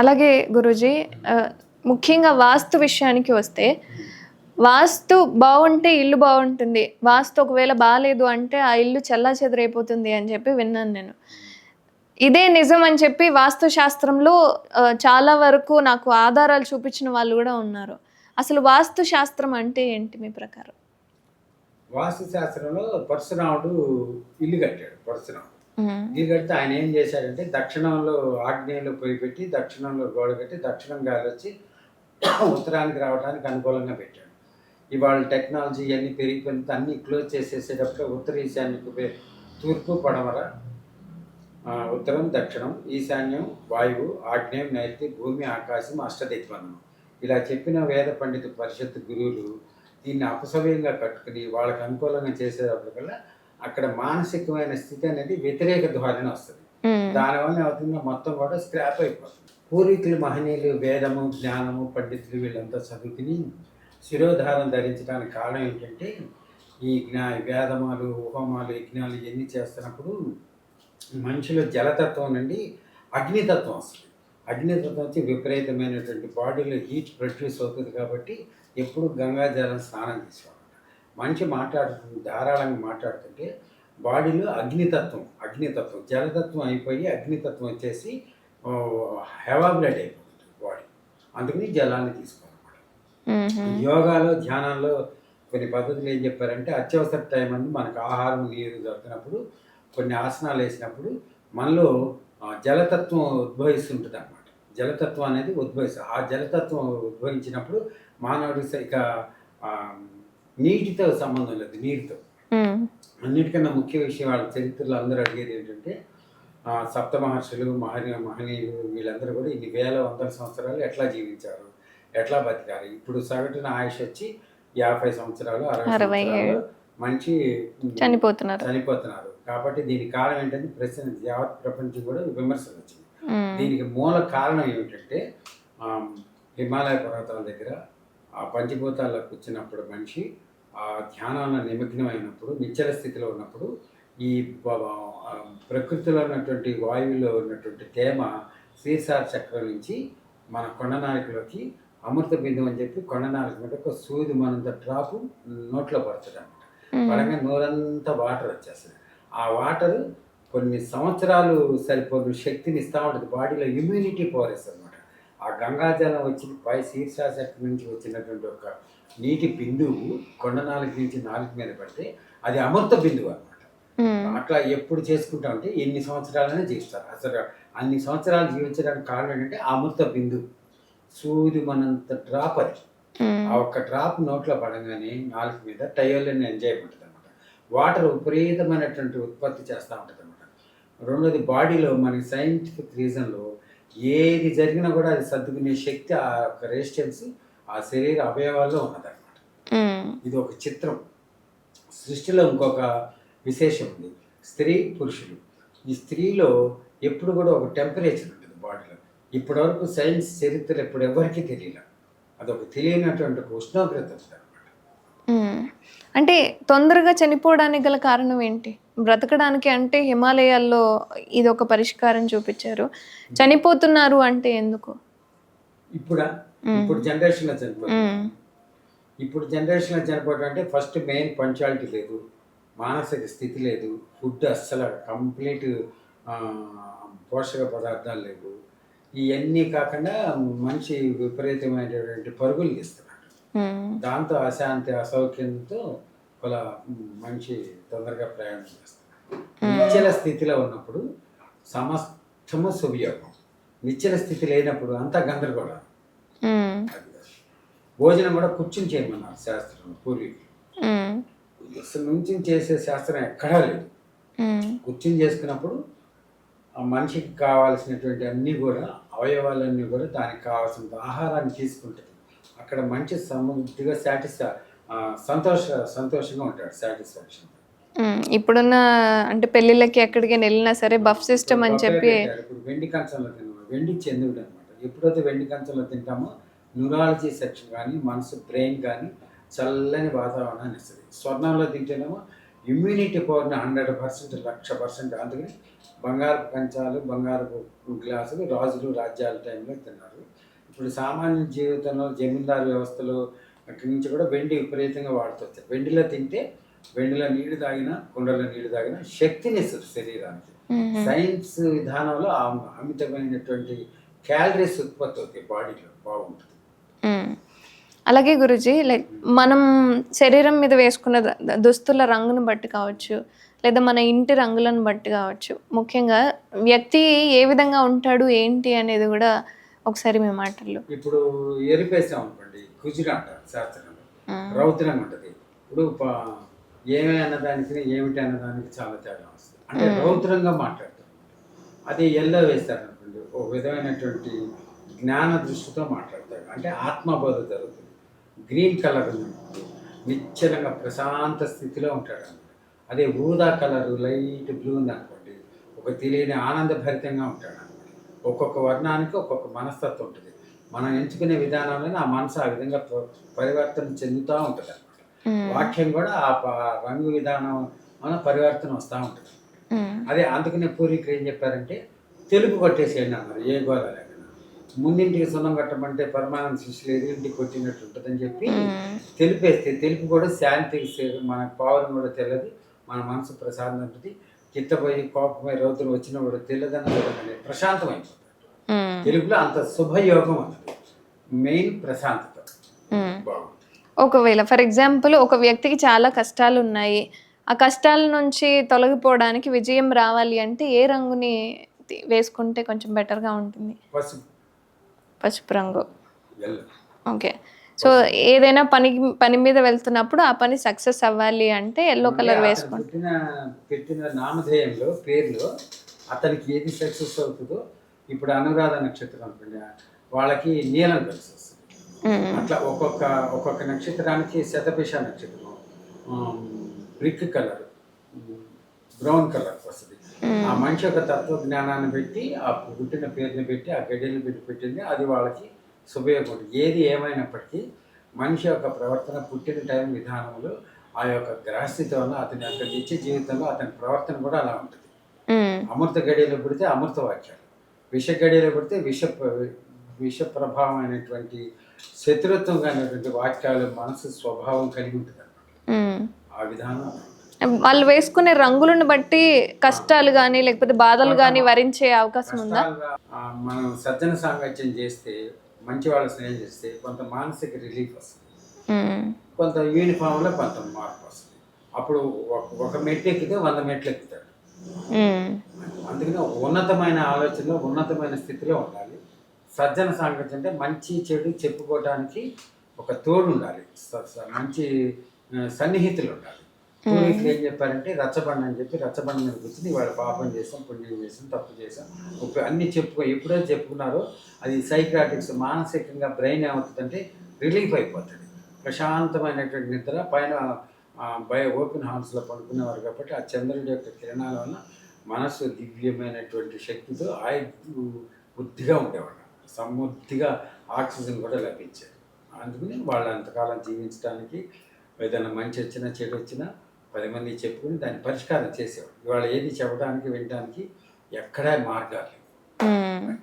అలాగే గురుజీ ముఖ్యంగా వాస్తు విషయానికి వస్తే వాస్తు బాగుంటే ఇల్లు బాగుంటుంది వాస్తు ఒకవేళ బాగాలేదు అంటే ఆ ఇల్లు చల్లా చెదరైపోతుంది అని చెప్పి విన్నాను నేను. ఇదే నిజం అని చెప్పి వాస్తు శాస్త్రంలో చాలా వరకు నాకు ఆధారాలు చూపించిన వాళ్ళు కూడా ఉన్నారు. అసలు వాస్తు శాస్త్రం అంటే ఏంటి మీ ప్రకారం? వాస్తు శాస్త్రంలో పరశురాముడు ఇల్లు కట్టాడు పరశురాముడు. Mm-hmm. ఉమ్, కడితే ఆయన ఏం చేశాడంటే దక్షిణంలో ఆగ్నేయంలో పోయి పెట్టి దక్షిణంలో గోడ కట్టి దక్షిణం గాలి వచ్చి ఉత్తరానికి రావడానికి అనుకూలంగా పెట్టాడు. ఇవాళ టెక్నాలజీ అన్నీ పెరిగిపోయిన అన్ని క్లోజ్ చేసేసేటప్పుడు ఉత్తర ఈశాన్యకు తూర్పు పడమర ఉత్తరం దక్షిణం ఈశాన్యం వాయువు ఆగ్నేయం నైరుతి భూమి ఆకాశం అష్టదైత్వం ఇలా చెప్పిన వేద పండిత పరిషత్ గురువులు దీన్ని అపసవ్యంగా కట్టుకుని వాళ్ళకి అనుకూలంగా చేసేటప్పటికల్లా అక్కడ మానసికమైన స్థితి అనేది వ్యతిరేక ధోరణి వస్తుంది. దానివల్ల అవుతుంది మొత్తం కూడా స్క్రాప్ అయిపోతుంది. పూర్వీకులు మహనీయులు వేదము జ్ఞానము పండితులు వీళ్ళంతా చదువుకుని శిరోధారం ధరించడానికి కారణం ఏంటంటే ఈ జ్ఞా వేదమాలు హోమాలు యజ్ఞాలు ఇవన్నీ చేస్తున్నప్పుడు మనిషిలో జలతత్వం నుండి అగ్నితత్వం వస్తుంది. అగ్నితత్వం వచ్చి విపరీతమైనటువంటి బాడీలో హీట్ ప్రొడ్యూస్ అవుతుంది కాబట్టి ఎప్పుడు గంగా జలం స్నానం తీసుకోవాలి మనిషి మాట్లాడుతుంది ధారాళంగా మాట్లాడుతుంటే బాడీలో అగ్నితత్వం అగ్నితత్వం జలతత్వం అయిపోయి అగ్నితత్వం వచ్చేసి హెవా బ్లడ్ అయిపోతుంది బాడీ అందుకని జలాన్ని తీసుకోవాలన్నమాట. యోగాలో ధ్యానంలో కొన్ని పద్ధతులు ఏం చెప్పారంటే అత్యవసర టైం అందు మనకు ఆహారం నీరు దొరికినప్పుడు కొన్ని ఆసనాలు వేసినప్పుడు మనలో జలతత్వం ఉద్భవిస్తుంటుంది అనమాట జలతత్వం అనేది ఉద్భవిస్తుంది ఆ జలతత్వం ఉద్భవించినప్పుడు మానవుడి ఇక నీటితో సంబంధం లేదు ఉమ్, అన్నిటికన్నా ముఖ్య విషయం వాళ్ళ చరిత్రలో అందరూ అడిగేది ఏంటంటే ఆ, సప్త మహర్షులు మహనీయ మహనీయులు వీళ్ళందరూ కూడా ఇన్ని వేల వందల సంవత్సరాలు ఎట్లా జీవించారు ఎట్లా బతికారు? ఇప్పుడు సగటున ఆయుష్ వచ్చి యాభై సంవత్సరాలు అరవై మంచి చనిపోతున్నారు. చనిపోతున్నారు. కాబట్టి దీనికి కారణం ఏంటంటే ప్రశ్న యావత్ ప్రపంచం కూడా విమర్శలు వచ్చింది దీనికి మూల కారణం ఏమిటంటే ఆ, హిమాలయ పర్వతాల దగ్గర ఆ పంచభూతాల్లో కూర్చున్నప్పుడు మనిషి ఆ ధ్యానంలో నిమగ్నమైనప్పుడు నిశ్చల స్థితిలో ఉన్నప్పుడు ఈ ప్రకృతిలో ఉన్నటువంటి వాయువులో ఉన్నటువంటి తేమ శ్రీసార చక్రం నుంచి మన కొండనాలికలోకి అమృత బిందువు అని చెప్పి కొండనాలిక మీద ఒక సూది మనంత డ్రాపు నోట్లో పడుతుంది అనమాట పడంగా నోరంతా వాటర్ వచ్చేస్తుంది. ఆ వాటర్ కొన్ని సంవత్సరాలు సరిపోయిన శక్తిని ఇస్తూ ఉంటుంది. బాడీలో ఇమ్యూనిటీ పవర్ ఇస్తుంది అనమాట ఆ గంగాజలం వచ్చి పై శీర్షాశక్తి నుంచి వచ్చినటువంటి ఒక నీటి బిందువు కొండ నాలుగు నుంచి నాలుగు మీద పడితే అది అమృత బిందువు అనమాట అట్లా ఎప్పుడు చేసుకుంటా ఉంటే ఎన్ని సంవత్సరాలనే జీవిస్తారు అసలు అన్ని సంవత్సరాలు జీవించడానికి కారణం ఏంటంటే అమృత బిందువు. సూది మనంత డ్రాప్ అది. ఆ ఒక్క డ్రాప్ నోట్లో పడంగానే నాలుగు మీద టయోలిన్ ఎంజాయ్ ఉంటుంది అనమాట వాటర్ విపరీతమైనటువంటి ఉత్పత్తి చేస్తూ ఉంటుంది అనమాట రెండోది బాడీలో మనకి సైంటిఫిక్ రీజన్లో ఏది జరిగినా కూడా అది సర్దుకునే శక్తి ఆ యొక్క రెసిస్టెన్స్ ఆ శరీర అవయవాల్లో ఉన్నదన్నమాట. ఇది ఒక చిత్రం. సృష్టిలో ఇంకొక విశేషం ఉంది. స్త్రీ పురుషులు. ఈ స్త్రీలో ఎప్పుడు కూడా ఒక టెంపరేచర్ ఉంటుంది బాడీలో. ఇప్పటివరకు సైన్స్ చరిత్ర ఇప్పుడు ఎవరికీ తెలియదు అదొక తెలియనటువంటి ఒక ఉష్ణోగ్రత అనమాట. అంటే తొందరగా చనిపోవడానికి గల కారణం ఏంటి? బ్రతకడానికి అంటే హిమాలయాల్లో ఇది ఒక పరిష్కారం చూపించారు. చనిపోతున్నారు అంటే ఎందుకు? ఇప్పుడా. ఇప్పుడు జనరేషన్లో చనిపోతుంది ఉమ్, ఇప్పుడు జనరేషన్లో చనిపోవడం అంటే ఫస్ట్ మెయిన్ పంచాలిటీ లేదు మానసిక స్థితి లేదు ఫుడ్ అస్సలు కంప్లీట్ పోషక పదార్థాలు లేవు. ఇవన్నీ కాకుండా మనిషి విపరీతమైనటువంటి పరుగులు తీస్తున్నాడు. ఉమ్, దాంతో అశాంతి అసౌక్యంతో ఒక మనిషి తొందరగా ప్రయాణం చేస్తున్నాడు. నిశ్చల స్థితిలో ఉన్నప్పుడు సమస్తము సువియోగం. నిశ్చల స్థితి లేనప్పుడు అంతా గందరగోళం. భోజనం కూడా కూర్చుని చేయమన్నారు శాస్త్రం పూర్వీకులు. అసలు నుంచి చేసే శాస్త్రం ఎక్కడా లేదు. కూర్చుని చేసుకున్నప్పుడు ఆ మనిషికి కావాల్సినటువంటి అన్నీ కూడా అవయవాలన్నీ కూడా దానికి కావాల్సినంత ఆహారాన్ని తీసుకుంటుంది. అక్కడ మంచి సమృద్ధిగా సాటిస్ఫా సంతోష సంతోషంగా ఉంటాడు సాటిస్ఫాక్షన్. ఇప్పుడున్న అంటే పెళ్ళిళ్ళకి ఎక్కడికి వెళ్ళినా సరే బఫ్ సిస్టమ్ అని చెప్పి ఇప్పుడు వెండి కంచంలో తిన్నాము వెండి చెందుడు అనమాట ఎప్పుడైతే వెండి కంచంలో తింటామో న్యూరాలజీ సెక్షన్ కానీ మనసు బ్రెయిన్ కానీ చల్లని వాతావరణాన్ని ఇస్తుంది స్వర్ణంలో తింటేనేమో ఇమ్యూనిటీ పవర్ని హండ్రెడ్ పర్సెంట్ లక్ష పర్సెంట్ అందుకని బంగారపు కంచాలు బంగారపు గ్లాసులు రాజులు రాజ్యాల టైంలో తిన్నారు ఇప్పుడు సామాన్య జీవితంలో జమీందారు వ్యవస్థలో అక్కడి నుంచి కూడా వెండి విపరీతంగా వాడుతుంది వెండిలో తింటే వెండిలో నీళ్ళు తాగినా కుండలో నీళ్ళు తాగినా శక్తిని ఇస్తుంది శరీరానికి. సైన్స్ విధానంలో అమితమైనటువంటి క్యాలరీస్ ఉత్పత్తి అవుతాయి బాడీలో బాగుంటుంది. అలాగే గురుజీ లైక్ మనం శరీరం మీద వేసుకున్న దుస్తుల రంగును బట్టి కావచ్చు లేదా మన ఇంటి రంగులను బట్టి కావచ్చు ముఖ్యంగా వ్యక్తి ఏ విధంగా ఉంటాడు ఏంటి అనేది కూడా ఒకసారి మీ మాటల్లో. ఇప్పుడు ఎరిపేసాం అనుకోండి కుజిర అంటారు శాస్త్రంలో. ఉంటుంది. ఇప్పుడు ఏమి అన్నదానికి ఏమిటి అన్నదానికి చాలా తేడా వస్తుంది. అంటే. రౌద్రంగా మాట్లాడతారు అది ఎల్లో వేస్తారు అనుకోండి ఒక విధమైనటువంటి జ్ఞాన దృష్టితో మాట్లాడతాడు. అంటే ఆత్మబోధ జరుగుతుంది. గ్రీన్ కలర్ నిశ్చలంగా ప్రశాంత స్థితిలో ఉంటాడు అదే ఊదా కలర్ లైట్ బ్లూ ఉంది అనుకోండి ఒక తెలియని ఆనందభరితంగా ఉంటాడు అన్నమాట. ఒక్కొక్క వర్ణానికి ఒక్కొక్క మనస్తత్వం ఉంటుంది. మనం ఎంచుకునే విధానంలోనే ఆ మనసు ఆ విధంగా పరివర్తన చెందుతూ ఉంటుంది అన్నమాట. మ్మ్. వాక్యం కూడా ఆ రంగు విధానం మన పరివర్తన వస్తూ ఉంటుంది. అదే అందుకనే పూర్వీకులు ఏం చెప్పారంటే తెలుపు కొట్టేసేయండి అన్నారు. ఏ గోదా ముందింటికి సున్నం కట్టమంటే పరమానంద శిష్యులు ఎదురింటికి కొట్టినట్టు ఉంటుందని చెప్పి. తెలిపేస్తే తెలుపు కూడా శాంతికి మన పావురం కూడా తెల్లది మన మనసు ప్రశాంతం ఉంటుంది. చిత్తపోయి కోపమై రౌతులు వచ్చినా కూడా తెల్లదన్న లేదని ప్రశాంతం అయిపోతాడు మ్మ్. తెలుగులో అంత శుభయోగం అన్నది మెయిన్ ప్రశాంతత. ఒకవేళ ఫర్ ఎగ్జాంపుల్ ఒక వ్యక్తికి చాలా కష్టాలు ఉన్నాయి ఆ కష్టాల నుంచి తొలగిపోవడానికి విజయం రావాలి అంటే ఏ రంగుని వేసుకుంటే కొంచెం బెటర్గా ఉంటుంది? పసుపు. పసుపు రంగు. ఓకే. సో ఏదైనా పని పని మీద వెళ్తున్నప్పుడు ఆ పని సక్సెస్ అవ్వాలి అంటే ఎల్లో కలర్ వేసుకోండి. పెట్టిన నామధేయంలో పేర్లో అతనికి ఏది సక్సెస్ అవుతుందో ఇప్పుడు అనురాధ నక్షత్రం అనుకోండి వాళ్ళకి నీలం కలిసి వస్తుంది. అట్లా ఒక్కొక్క ఒక్కొక్క నక్షత్రానికి శతభిష నక్షత్రం బ్రిక్ కలర్ బ్రౌన్ కలర్ వస్తుంది. ఆ మనిషి యొక్క తత్వజ్ఞానాన్ని పెట్టి ఆ పుట్టిన పేరుని పెట్టి ఆ గడియలు పెట్టి పెట్టింది అది వాళ్ళకి శుభయోగం. ఏది ఏమైనప్పటికీ మనిషి యొక్క ప్రవర్తన పుట్టిన టైం విధానంలో ఆ యొక్క గ్రహస్థితి వల్ల అతని యొక్క నిత్య జీవితంలో అతని ప్రవర్తన కూడా అలా ఉంటుంది. అమృత గడియలో పుడితే అమృత వాక్యాలు. విష గడియలో పుడితే విష విష ప్రభావం అయినటువంటి శత్రుత్వం అనేటువంటి వాక్యాలు మనసు స్వభావం కలిగి ఉంటుంది మ్మ్. ఆ విధానం. వాళ్ళు వేసుకునే రంగులను బట్టి కష్టాలు కానీ లేకపోతే బాధలు కానీ వరించే అవకాశం ఉందా? మనం సజ్జన సాంగత్యం చేస్తే మంచి వాళ్ళ స్నేహం చేస్తే కొంత మానసిక రిలీఫ్ వస్తుంది. కొంత యూనిఫామ్లో కొంత మార్పు వస్తుంది. అప్పుడు ఒక- మెట్లు ఎక్కితే వంద మెట్లు ఎక్కుతాడు. అందుకని ఉన్నతమైన ఆలోచనలో ఉన్నతమైన స్థితిలో ఉండాలి. సజ్జన సాంగత్యం అంటే మంచి చెడు చెప్పుకోవడానికి ఒక తోడు ఉండాలి. మంచి సన్నిహితులు ఉండాలి. పూర్వీకులు ఏం చెప్పారంటే రచ్చబండ అని చెప్పి రచ్చబండ మీద కూర్చుని వాళ్ళ పాపం చేసాం పుణ్యం చేసాం తప్పు చేసాం ఉప్పు అన్ని చెప్పుకో ఎప్పుడో చెప్పుకున్నారో అది సైక్రాటిక్స్ మానసికంగా బ్రెయిన్ ఏమవుతుందంటే రిలీఫ్ అయిపోతుంది. ప్రశాంతమైనటువంటి నిద్ర పైన బయ ఓపెన్ హాల్స్లో పడుకునేవారు కాబట్టి ఆ చంద్రుడి యొక్క కిరణాల వల్ల మనసు దివ్యమైనటువంటి శక్తితో ఆయు బుద్ధిగా ఉండేవాడు సమృద్ధిగా ఆక్సిజన్ కూడా లభించేది. అందుకని వాళ్ళు అంతకాలం జీవించడానికి ఏదైనా మంచి వచ్చినా చెడు వచ్చినా పది మంది చెప్పుకుని దాన్ని పరిష్కారం చేసేవాడు. ఇవాళ ఏది చెప్పడానికి వినడానికి ఎక్కడా మార్గాలు